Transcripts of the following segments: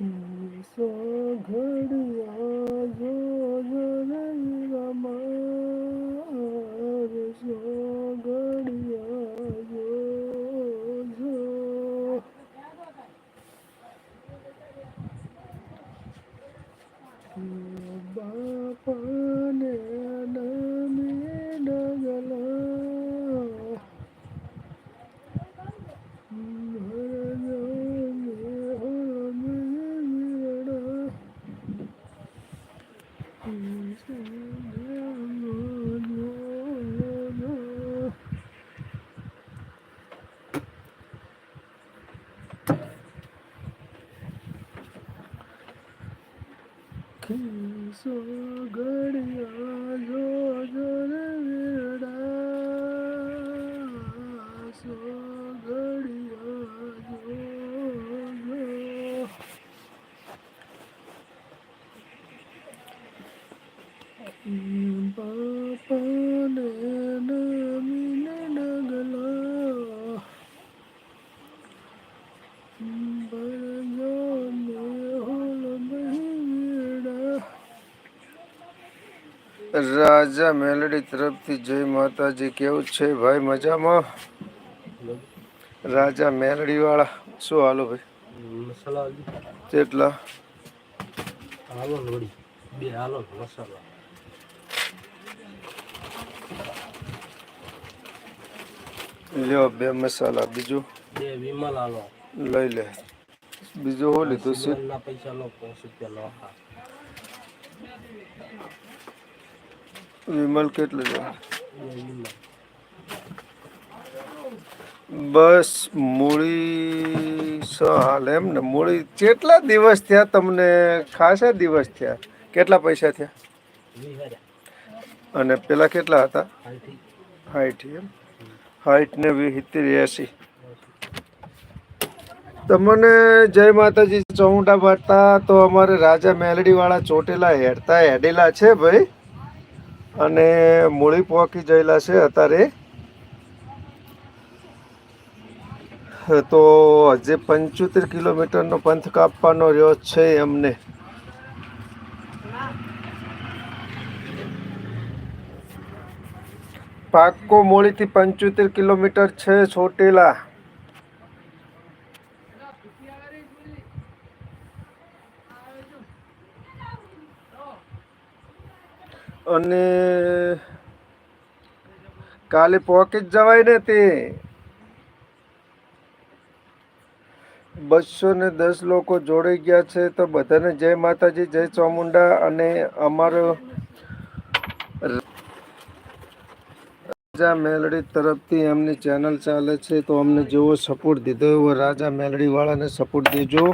સો ઘડિયા જો જો રે રમાર સો ઘડિયા જો જો ખીસો ઘડિયા રાજા મેલડી તરફથી જય માતાજી. કેવું છે ભાઈ મજામાં? રાજા મેલડી વાળા શું હાલો ભાઈ? કેટલા? બે હાલો મસાલા. લ્યો બે મસાલા બીજું? બે વિમલ હાલો. લઈ લે. બીજું શું લીધું પૈસા લો. હા. વિમલ કેટલું છે? બસ મૂળી હાલ એમ ને મૂળી કેટલા દિવસ થયા તમને? ખાસા દિવસ થયા. કેટલા પૈસા થયા? અને પેલા કેટલા હતા? હાઈટ એમ. હાઈટ ને સિત્તેર એસી. તમને જય માતાજી ચૌંડા ભરતા તો અમારે રાજા મેલડી વાળા ચોટેલા હેડતા હેડેલા છે ભાઈ. અને મૂળી પોકી ગયેલા છે અત્યારે. તો હજી પંચોતેર કિલોમીટરનો પંથ કાપવાનો રહ્યો છે એમને. પાક્કો મૂળીથી પંચોતેર કિલોમીટર છે ચોટેલા અને કાલે પહોંચી જવાય ને તે. બસો ને દસ લોકો જોડાઈ ગયા છે તો બધાને જય માતાજી, જય ચામુંડા અને અમારો રાજા મેલડી તરફથી એમની ચેનલ ચાલે છે તો અમને જેવો સપોર્ટ દીધો એવો રાજા મેલડી વાળાને સપોર્ટ દેજો.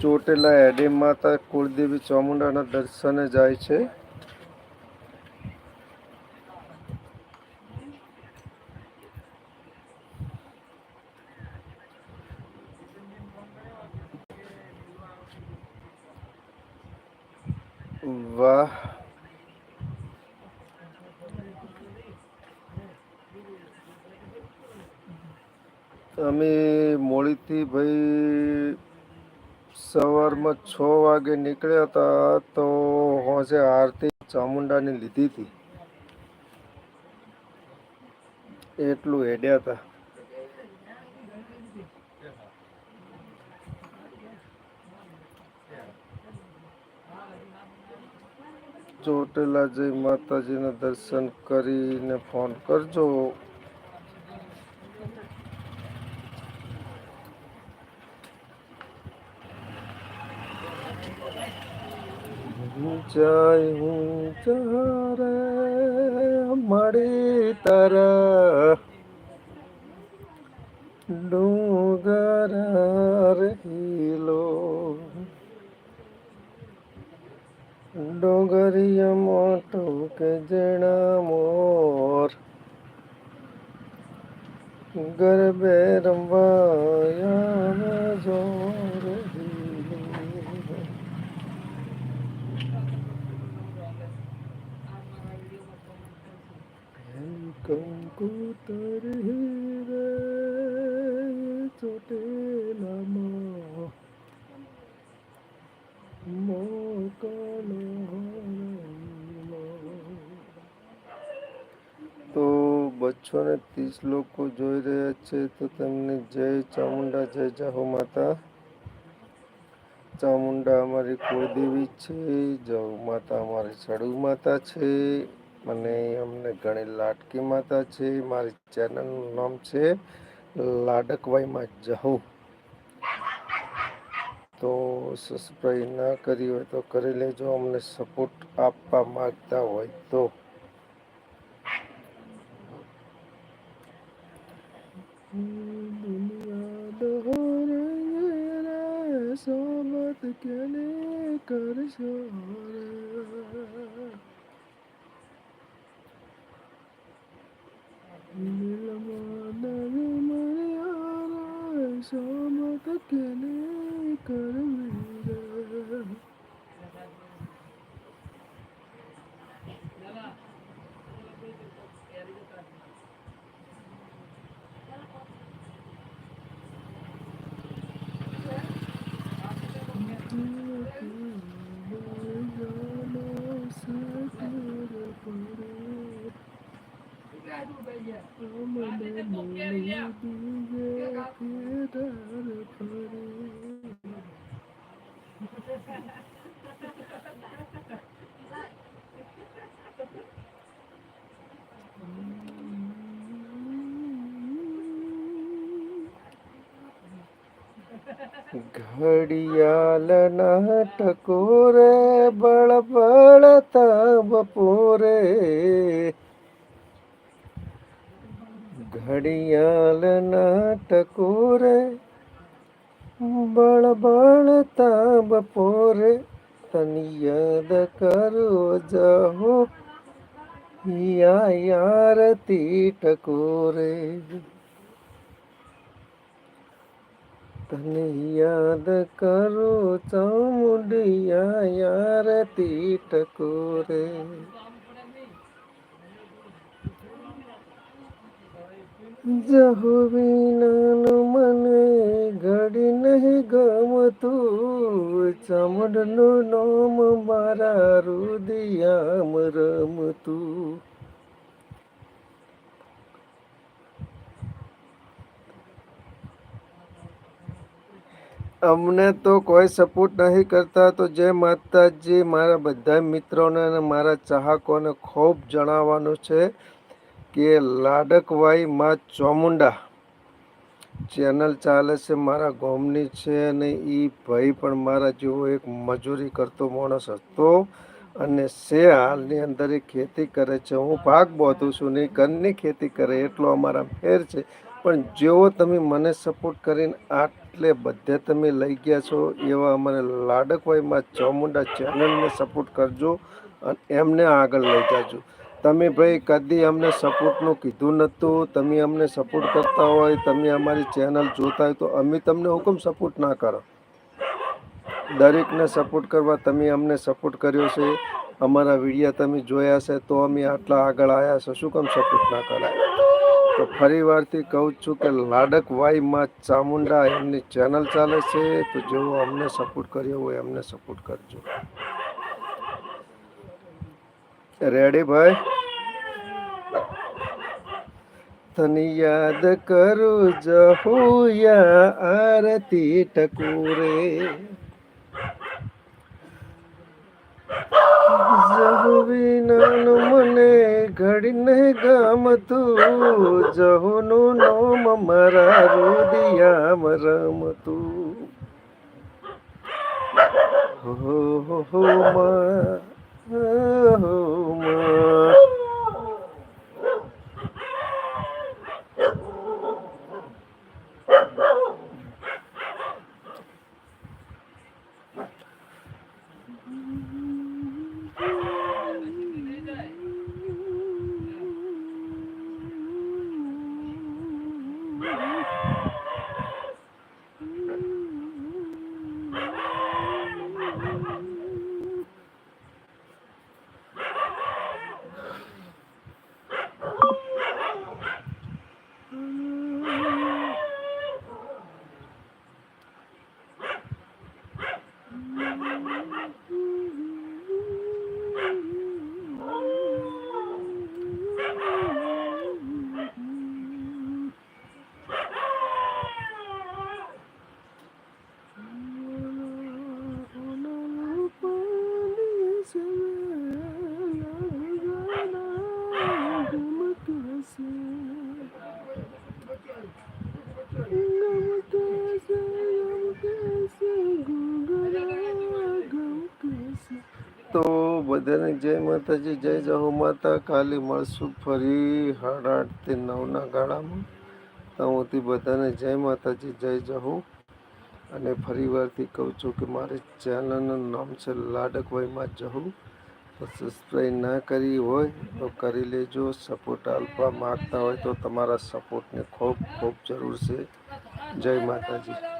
ચોટેલા એડે માતા કુળદેવી ચામુંડાના દર્શને જાય છે. વાહ. અમે મોડીથી ભાઈ સવારમાં છ વાગે નીકળ્યા હતા તો હોજે આરતી ચામુંડાની લીધી હતી. એટલું હેડ્યા હતા. ચોટેલા જઈ માતાજીના દર્શન કરીને ફોન કરજો. જાય હું તારે મળી તર. ડુંગર રહીલો. ડોગરિય મોટો કે જણા મોર. ગરબે રમવાયા જોર કંકુતર હિરે ચોટેલામાં તો બચ્ચોને ત્રીસ લોકો જોઈ રહ્યા છે તો તમને જય ચામુંડા, જય જાહો માતા. ચામુંડા અમારી કુળદેવી છે જવ માતા અમારી સડુ માતા છે. અને અમને ઘણી લાટકી માતા છે મારી ચેનલનું નામ છે લાડકવાઈમાં જહુ તો સબસ્ક્રાઈબ ના કરી હોય તો કરી લેજો અમને સપોર્ટ આપવા માગતા હોય તો સોબત કેને કરશો સોબત ઘડિયાળના ટકોરે બળ બળતા બપોરે ઘડિયાળના ટકોરે બળ બળતા બપોરે તને યાદ કરો જહો યા યારતી ટકોરે તને યાદ કરો ચામુંડિયા યારતી ટકોરે જહુ વિનાનું મને ઘડી નહીં ગમતું, ચામડનું નામ મારા રુદિયામ રમતું. અમને તો કોઈ સપોર્ટ નહીં કરતા તો જય માતાજી, મારા બધા મિત્રોને અને મારા ચાહકોને ખૂબ જણાવવાનું છે કે લાડકવાઈ માં ચોમુંડા ચેનલ ચાલે છે, મારા ગોમની છે અને એ ભાઈ પણ મારા જેવો એક મજૂરી કરતો માણસ હતો અને સે હાલની અંદર એ ખેતી કરે છે. હું ભાગ બોધું છું ને ઘરની ખેતી કરે એટલો અમારા ફેર છે. પણ જેવો તમે મને સપોર્ટ કરીને આટલે બધે તમે લઈ ગયા છો એવા અમારે લાડકવાઈમાં ચામુંડા ચેનલને સપોર્ટ કરજો અને એમને આગળ લઈ જાજો. તમે ભાઈ કદી અમને સપોર્ટનું કીધું નહોતું, તમે અમને સપોર્ટ કરતા હોય, તમે અમારી ચેનલ જોતા હોય તો અમે તમને હુકમ સપોર્ટ ના કરો. દરેકને સપોર્ટ કરવા તમે અમને સપોર્ટ કર્યો છે, અમારા વિડીયા તમે જોયા છે તો અમે આટલા આગળ આવ્યા છે, શું કામ સપોર્ટ ના કરાય? તો ફરી વારથી કહું છું કે લાડક વાઈ માં ચામુંડા એમની ચેનલ ચાલે છે, તો જેવો અમને સપોર્ટ કર્યો હોય એમને સપોર્ટ કરજો. રેડી ભાઈ? તને યાદ કરું જહુયા આરતી ટકુરે જહુવિનાનું મને ઘડીને ગમતું જહુનું નોમ મારા રુદિયામ રમતું. હો હો માં. બધાને જય માતાજી, જય જહો માતા. કાલે મળશું ફરી સાડા આઠથી નવના ગાળામાં. તો હુંથી બધાને જય માતાજી, જય જહો. અને ફરી વારથી કહું છું કે મારી ચેનલનું નામ છે લાડકભાઈમાં જહું. સબસ્ક્રાઈબ ના કરી હોય તો કરી લેજો. સપોર્ટ આપવા માગતા હોય તો તમારા સપોર્ટને ખૂબ ખૂબ જરૂર છે. જય માતાજી.